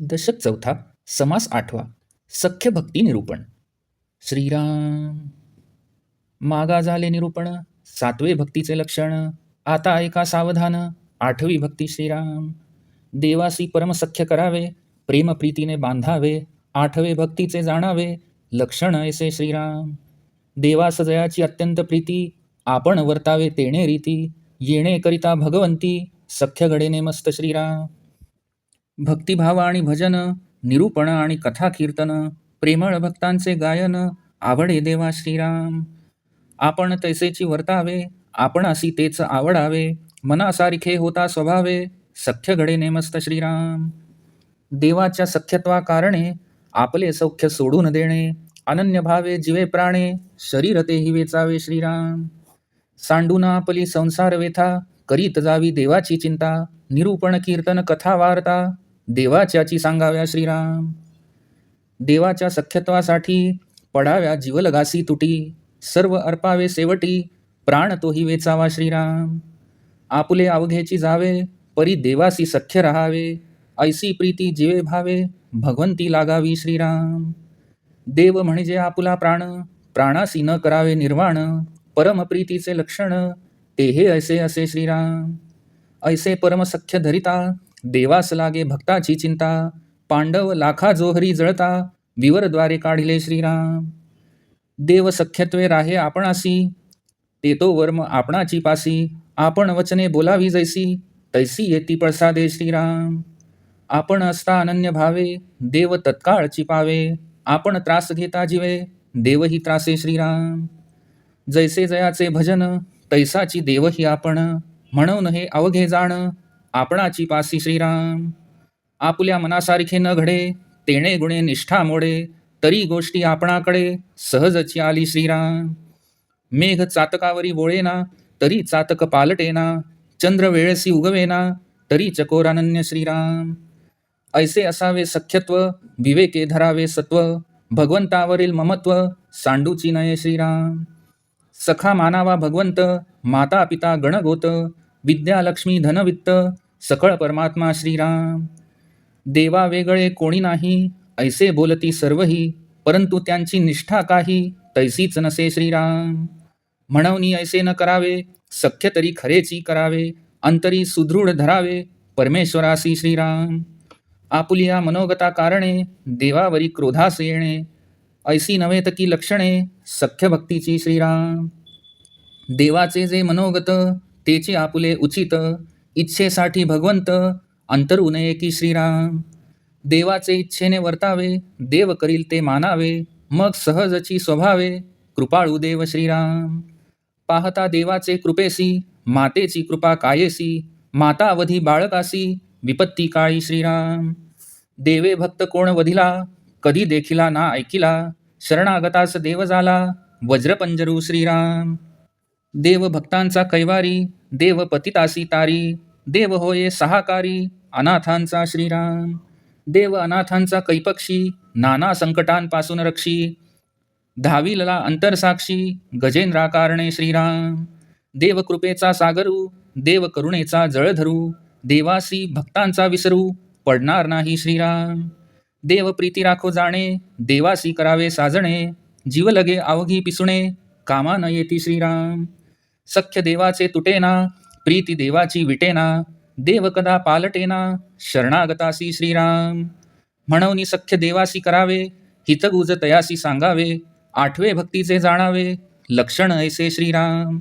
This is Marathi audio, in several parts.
दशक चौथा समास आठवा सख्य भक्ती निरूपण. श्रीराम. मागा झाले निरूपण सातवे भक्तीचे लक्षण आता ऐका सावधान आठवी भक्ती श्रीराम. देवासी परमसख्य करावे प्रेम प्रीतीने बांधावे आठवे भक्तीचे जाणावे लक्षण ऐसे श्रीराम. देवास जयाची अत्यंत प्रीती आपण वर्तावे तेणे रीती येणे करिता भगवंती सख्य घडेने मस्त श्रीराम. भक्तिभाव आणि भजन निरूपण आणि कथा कीर्तन प्रेमळ भक्तांचे गायन आवडे देवा श्रीराम. आपण तैसेची वर्तावे आपणासी तेच आवडावे मनासारखे होता स्वभावे सख्य घडे नेमस्त श्रीराम. देवाच्या सख्यत्वा कारणे आपले सौख्य सोडून देणे अनन्य भावे जीवे प्राणे शरीर तेही वेचावे श्रीराम. सांडूना आपली संसार व्यथा करीत जावी देवाची चिंता निरूपण कीर्तन कथा वार्ता देवाच्याची सांगाव्या श्रीराम. देवाच्या सख्यत्वासाठी पडाव्या जीवलगासी तुटी सर्व अर्पावे सेवटी प्राण तोही वेचावा श्रीराम. आपुले अवघेची जावे परी देवासी सख्य राहावे ऐसी प्रीती जीवे भावे भगवंती लागावी श्रीराम. देव म्हणजे आपुला प्राण प्राणासी न करावे निर्वाण परमप्रीतीचे लक्षण ते हे ऐसे असे श्रीराम. ऐसे परमसख्य धरिता देवास लागे भक्ताची चिंता. पांडव लाखा जोहरी जळता विवरद्वारे काढिले श्रीराम. देव सख्यत्वे राहे आपणासी ते तो वर्म आपणाची पासी. आपण वचने बोलावी जैसी तैसी येती पळसादे श्रीराम. आपण असता अनन्य भावे देव तत्काळची पावे. आपण त्रास घेता जीवे देवही त्रासे श्रीराम. जैसे जयाचे भजन तैसाची देवही आपण. म्हणून हे अवघे जाण आपणाची पासी श्रीराम आपुल्या मनासारखे न घडे तेणे गुणे निष्ठा मोडे तरी गोष्टी आपणाकडे सहजची आली श्रीराम मेघ चातकावरी बोळेना तरी चातक पालटेना चंद्र वेळसी उगवेना तरी चकोरानन्य श्रीराम ऐसे असावे सख्यत्व विवेके धरावे सत्व भगवंतावरील ममत्व सांडूची नये श्रीराम सखा मानावा भगवंत माता पिता गणगोत विद्यालक्ष्मी धनवित्त सकळ परमात्मा श्रीराम. देवा वेगळे कोणी नाही ऐसे बोलती सर्वही परंतु त्यांची निष्ठा काही तैसीच नसे श्रीराम. म्हणवनी ऐसे न करावे सख्य तरी खरेची करावे अंतरी सुदृढ धरावे परमेश्वरासी श्रीराम. आपुलिया मनोगता कारणे देवावरी क्रोधास येणे ऐसी नव्हे की लक्षणे सख्य भक्तीची श्रीराम. देवाचे जे मनोगत तेचे आपुले उचित इच्छेसाठी भगवंत अंतरू नये की श्रीराम. देवाचे इच्छेने वर्तावे देव करील ते मानावे मग सहजची स्वभावे कृपाळू देव श्रीराम. पाहता देवाचे कृपेसी मातेची कृपा कायेसी माता अवधी बाळकासी विपत्ती काळी श्रीराम. देवे भक्त कोण वधिला कधी देखिला ना ऐकिला शरणागतास देव झाला वज्रपंजरू श्रीराम. देव भक्तांचा कैवारी देव पतितासी तारी देव होये सहाकारी अनाथांचा श्रीराम देव अनाथांचा कैपक्षी नाना संकटांपासून रक्षी धाविलला अंतरसाक्षी गजेंद्राकारणे श्रीराम देव कृपेचा सागरू देव करुणेचा जळधरू देवासी भक्तांचा विसरू पडणार नाही श्रीराम देव प्रीती राखो जाणे देवासी करावे साजणे जीव लगे अवघी पिसुणे कामा न येती श्रीराम सख्य देवाचे तुटेना प्रीती देवाची विटेना देव कदा पालटेना शरणागतासी श्रीराम. म्हणून सख्य देवासी करावे हितगुज तयासी सांगावे आठवे भक्तीचे जाणावे लक्षण ऐसे श्रीराम.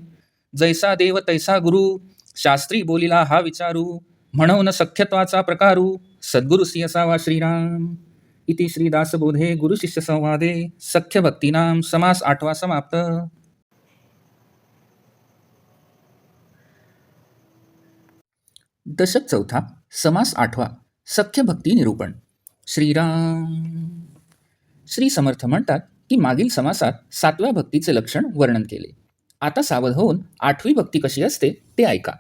जैसा देव तैसा गुरु शास्त्री बोलिला हा विचारू म्हणून सख्यत्वाचा प्रकारू सद्गुरुसी असावा श्रीराम. इति श्रीदासबोधे गुरुशिष्य संवादे सख्य भक्तीनाम समास आठवा समाप्त. दशक चौथा समास आठवा सख्य भक्ती निरूपण. श्रीराम. श्री समर्थ म्हणतात की मागील समासात सातव्या भक्तीचे लक्षण वर्णन केले. आता सावध होऊन आठवी भक्ती कशी असते ते ऐका.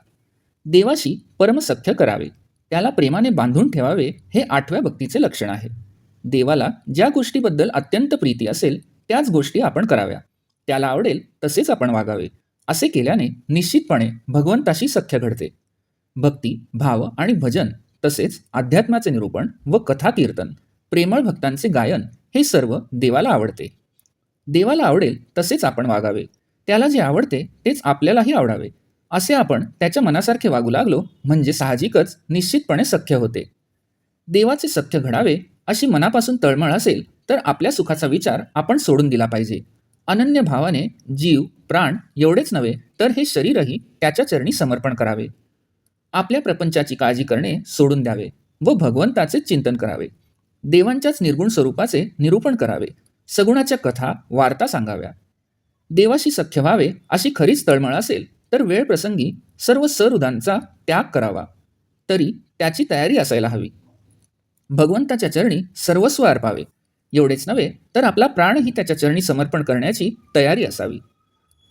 देवाशी परमसख्य करावे त्याला प्रेमाने बांधून ठेवावे हे आठव्या भक्तीचे लक्षण आहे. देवाला ज्या गोष्टीबद्दल अत्यंत प्रीती असेल त्याच गोष्टी आपण कराव्या. त्याला आवडेल तसेच आपण वागावे असे केल्याने निश्चितपणे भगवंताशी सख्य घडते. भक्ती भाव आणि भजन तसेच अध्यात्माचे निरूपण व कथा कीर्तन प्रेमळ भक्तांचे गायन हे सर्व देवाला आवडते. देवाला आवडेल तसेच आपण वागावे. त्याला जे आवडते तेच आपल्यालाही आवडावे. असे आपण त्याच्या मनासारखे वागू लागलो म्हणजे साहजिकच निश्चितपणे सख्य होते. देवाचे सख्य घडावे अशी मनापासून तळमळ असेल तर आपल्या सुखाचा विचार आपण सोडून दिला पाहिजे. अनन्य भावाने जीव प्राण एवढेच नव्हे तर हे शरीरही त्याच्या चरणी समर्पण करावे. आपल्या प्रपंचाची काळजी करणे सोडून द्यावे व भगवंताचेच चिंतन करावे. देवांच्याच निर्गुण स्वरूपाचे निरूपण करावे. सगुणाच्या कथा वार्ता सांगाव्या. देवाशी सख्य व्हावे अशी खरीच तळमळ असेल तर वेळ प्रसंगी सर्व सरुदांचा त्याग करावा. तरी त्याची तयारी असायला हवी. भगवंताच्या चरणी सर्वस्व अर्पावे. एवढेच नव्हे तर आपला प्राणही त्याच्या चरणी समर्पण करण्याची तयारी असावी.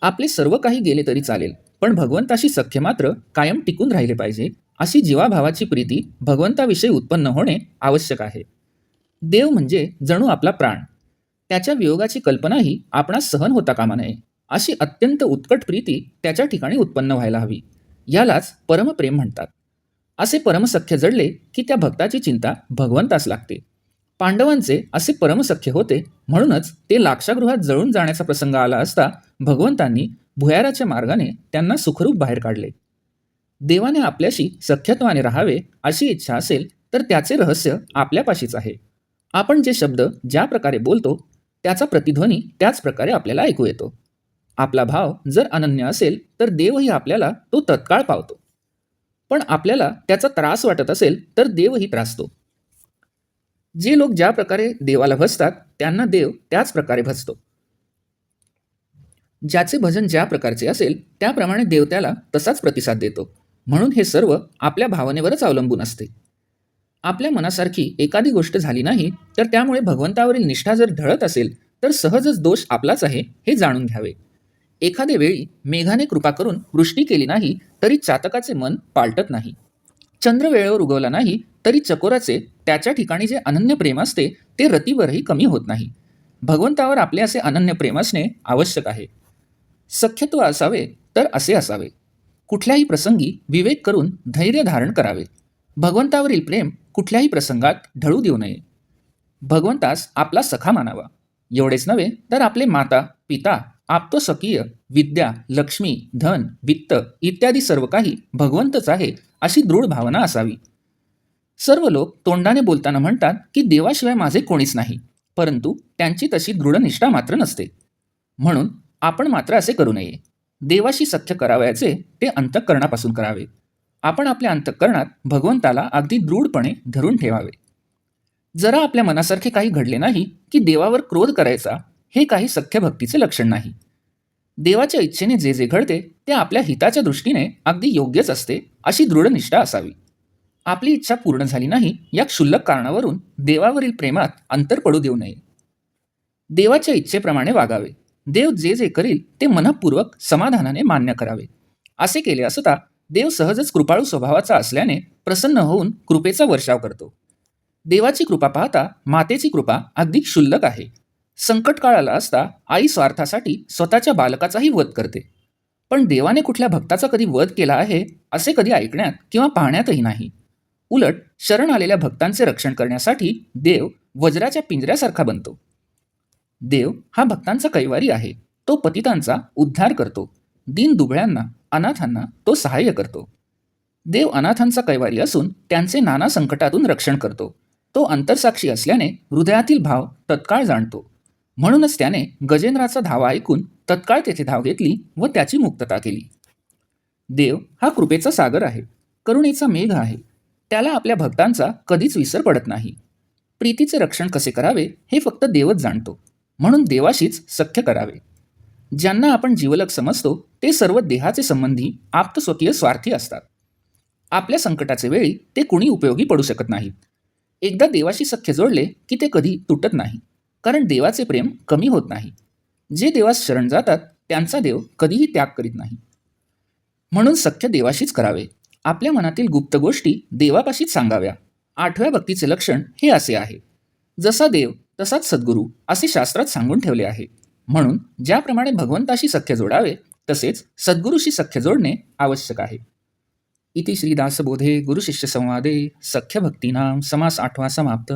आपले सर्व काही गेले तरी चालेल पण भगवंताशी सख्य मात्र कायम टिकून राहिले पाहिजे अशी जीवाभावाची प्रीती भगवंताविषयी उत्पन्न होणे आवश्यक आहे. देव म्हणजे जणू आपला प्राण. त्याच्या वियोगाची कल्पनाही आपणास सहन होता कामा नये अशी अत्यंत उत्कट प्रीती त्याच्या ठिकाणी उत्पन्न व्हायला हवी. यालाच परमप्रेम म्हणतात. असे परमसख्य जडले की त्या भक्ताची चिंता भगवंतास लागते. पांडवांचे असे परमसख्य होते म्हणूनच ते लाक्षागृहात जळून जाण्याचा प्रसंग आला असता भगवंतांनी भुयाराच्या मार्गाने त्यांना सुखरूप बाहेर काढले. देवाने आपल्याशी सख्यत्वाने राहावे अशी इच्छा असेल तर त्याचे रहस्य आपल्यापाशीच आहे. आपण जे शब्द ज्या प्रकारे बोलतो त्याचा प्रतिध्वनी त्याच प्रकारे आपल्याला ऐकू येतो. आपला भाव जर अनन्य असेल तर देवही आपल्याला तो तत्काळ पावतो. पण आपल्याला त्याचा त्रास वाटत असेल तर देवही त्रासतो. जे लोक ज्या प्रकारे देवाला भजतात त्यांना देव त्याच प्रकारे भजतो. ज्याचे भजन ज्या प्रकारचे असेल त्याप्रमाणे देव त्याला तसाच प्रतिसाद देतो. म्हणून हे सर्व आपल्या भावनेवरच अवलंबून असते. आपल्या मनासारखी एखादी गोष्ट झाली नाही तर त्यामुळे भगवंतावरील निष्ठा जर ढळत असेल तर सहजच दोष आपलाच आहे हे जाणून घ्यावे. एखाद्या वेळी मेघाने कृपा करून वृष्टी केली नाही तरी चातकाचे मन पालटत नाही. चंद्र वेळेवर उगवला नाही तरी चकोराचे त्याच्या ठिकाणी जे अनन्य प्रेम असते ते रतीवरही कमी होत नाही. भगवंतावर आपले असे अनन्य प्रेम असणे आवश्यक आहे. सख्यत्व असावे तर असे असावे. कुठल्याही प्रसंगी विवेक करून धैर्य धारण करावे. भगवंतावरील प्रेम कुठल्याही प्रसंगात ढळू देऊ नये. भगवंतास आपला सखा मानावा. एवढेच नव्हे तर आपले माता पिता आप्तस्वकीय विद्या लक्ष्मी धन वित्त इत्यादी सर्व काही भगवंतच आहे अशी दृढ भावना असावी. सर्व लोक तोंडाने बोलताना म्हणतात की देवाशिवाय माझे कोणीच नाही परंतु त्यांची तशी दृढनिष्ठा मात्र नसते. म्हणून आपण मात्र असे करू नये. देवाशी सख्य करावयाचे ते अंतःकरणापासून करावे. आपण आपल्या अंतःकरणात भगवंताला अगदी दृढपणे धरून ठेवावे. जरा आपल्या मनासारखे काही घडले नाही की देवावर क्रोध करायचा हे काही सख्य भक्तीचे लक्षण नाही. देवाच्या इच्छेने जे जे घडते ते आपल्या हिताच्या दृष्टीने अगदी योग्यच असते अशी दृढ निष्ठा असावी. आपली इच्छा पूर्ण झाली नाही या क्षुल्लक कारणावरून देवावरील प्रेमात अंतर पडू देऊ नये. देवाच्या इच्छेप्रमाणे वागावे. देव जे जे करील ते मनपूर्वक समाधानाने मान्य करावे. असे केले असता देव सहजच कृपाळू स्वभावाचा असल्याने प्रसन्न होऊन कृपेचा वर्षाव करतो. देवाची कृपा पाहता मातेची कृपा अगदी क्षुल्लक आहे. संकट काळ आला असता आई स्वार्थासाठी स्वतःच्या बालकाचाही वध करते. पण देवाने कुठल्या भक्ताचा कधी वध केला आहे असे कधी ऐकण्यात किंवा पाहण्यातही नाही. उलट शरण आलेल्या भक्तांचे रक्षण करण्यासाठी देव वज्राच्या पिंजऱ्यासारखा बनतो. देव हा भक्तांचा कैवारी आहे. तो पतितांचा उद्धार करतो. दीन दुबळ्यांना अनाथांना तो सहाय्य करतो. देव अनाथांचा कैवारी असून त्यांचे नाना संकटातून रक्षण करतो. तो अंतरसाक्षी असल्याने हृदयातील भाव तत्काळ जाणतो. म्हणूनच त्याने गजेंद्राचा धावा ऐकून तत्काळ तेथे धाव घेतली व त्याची मुक्तता केली. देव हा कृपेचा सागर आहे. करुणेचा मेघ आहे. त्याला आपल्या भक्तांचा कधीच विसर पडत नाही. प्रीतीचे रक्षण कसे करावे हे फक्त देवच जाणतो. म्हणून देवाशीच सख्य करावे. ज्यांना आपण जीवलक समजतो ते सर्व देहाचे संबंधी आप्तस्वकीय स्वार्थी असतात. आपल्या संकटाचे वेळी ते कुणी उपयोगी पडू शकत नाहीत एकदा देवाशी सख्य जोडले की ते कधी तुटत नाही कारण देवाचे प्रेम कमी होत नाही. जे देवास शरण जातात त्यांचा देव कधीही त्याग करीत नाही. म्हणून सख्य देवाशीच करावे. आपल्या मनातील गुप्त गोष्टी देवापाशीच सांगाव्या. आठव्या भक्तीचे लक्षण हे असे आहे. जसा देव तसाच सद्गुरू असे शास्त्रात सांगून ठेवले आहे. म्हणून ज्याप्रमाणे भगवंताशी सख्य जोडावे तसेच सद्गुरूशी सख्य जोडणे आवश्यक आहे. इति श्रीदासबोधे गुरुशिष्यसंवादे सख्यभक्तीनां समास आठवा समाप्त.